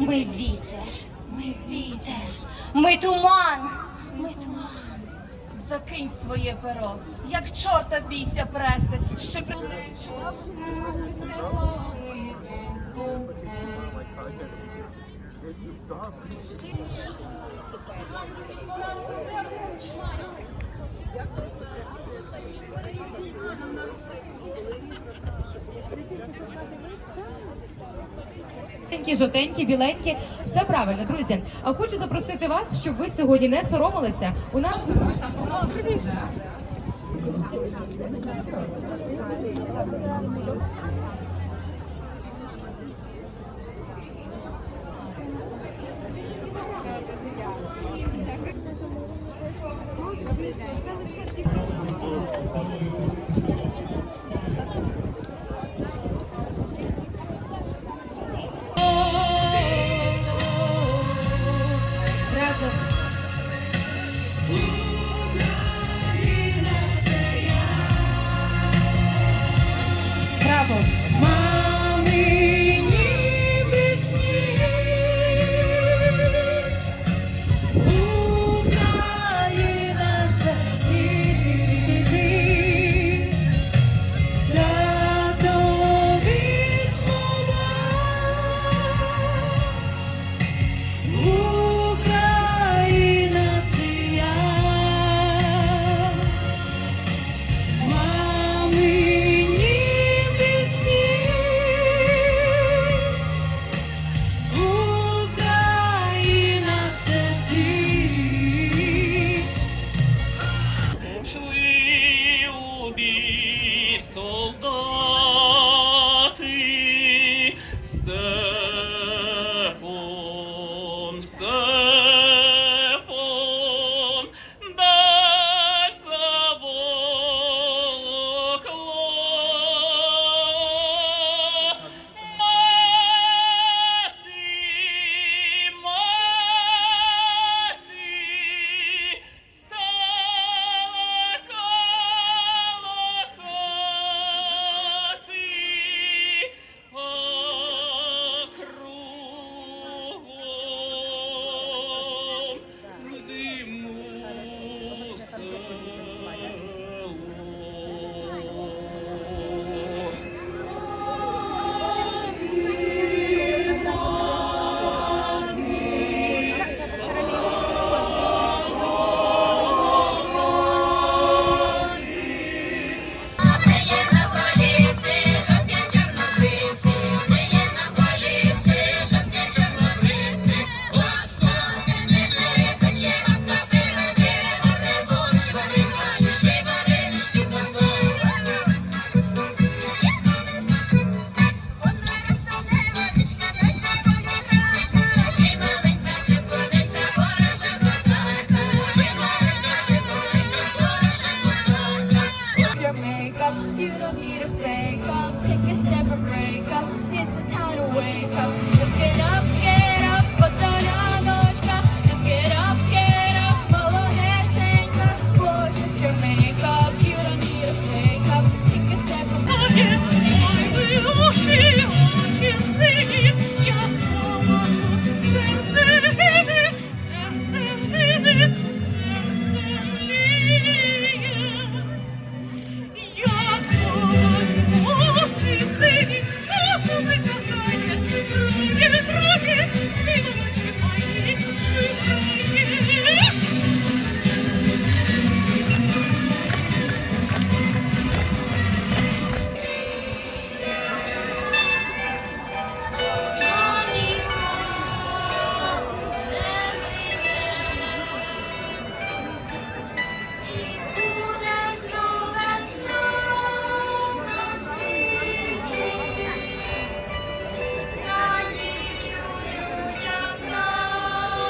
Ми вітер, ми вітер, ми туман, ми туман. Закинь своє перо, як чорта бійся преси, ще при... Жовтенькі, жовтенькі, біленькі. Все правильно, друзі. А хочу запросити вас, щоб ви сьогодні не соромилися. У нас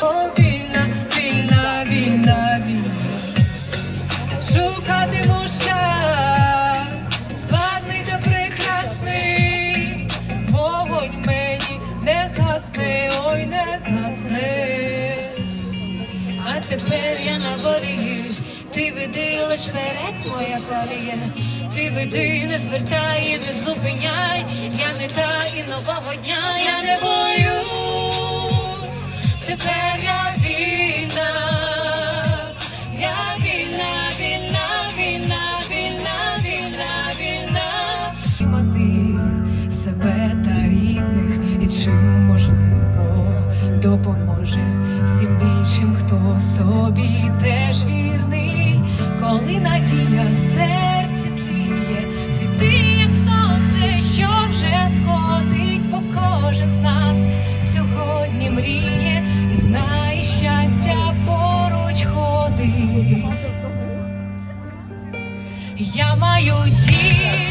О, вільна, вільна, вільна, вільна. Шукатиму шлях, складний та прекрасний. Вогонь мені не згасне, ой, не згасне. А тепер я на волі, ти веди лиш вперед, моя колія. Ти веди, не звертай, не зупиняй. Я не та і нового дня, я не боюсь. Тепер я вільна, я вільна, вільна, вільна, вільна, вільна, вільна. Тримати себе та рідних. І чим можливо допоможе всім іншим, хто собі теж вірний, коли надія в Я маю дім,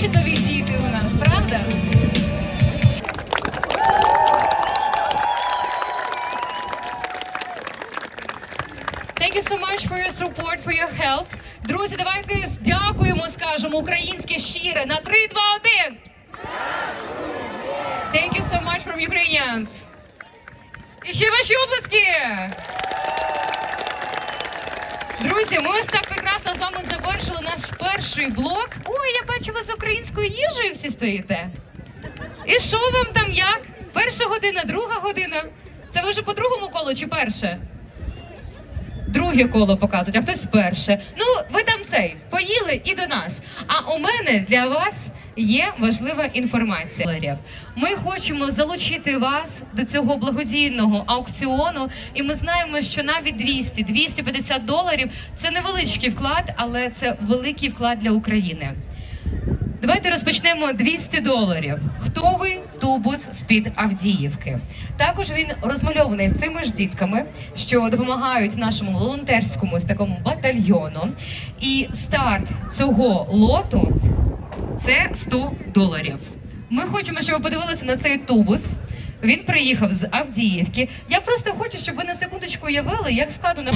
чудові діти у нас, правда? Thank you so much for your support, for your help. Друзі, давайте дякуємо, скажемо українське щире на 3, 2, 1. Thank you so much from Ukrainians. І ще ваші оплески. Друзі, ми ось так прекрасно з вами завершили наш перший блок. Ой, я бачу, ви з українською їжею всі стоїте. І що вам там як? Перша година, друга година. Це ви вже по другому колу чи перше? друге коло показують, а хтось перше. Ну, ви там цей поїли і до нас. А у мене для вас є важлива інформація. Ми хочемо залучити вас до цього благодійного аукціону, і ми знаємо, що навіть 200 250 доларів це невеличкий вклад, але це великий вклад для України. Давайте розпочнемо 200 доларів. Хто ви тубус з-під Авдіївки? Також він розмальований цими ж дітками, що допомагають нашому волонтерському такому батальйону. І старт цього лоту це 100 доларів. Ми хочемо, щоб ви подивилися на цей тубус. Він приїхав з Авдіївки. Я просто хочу, щоб ви на секундочку уявили, як складно на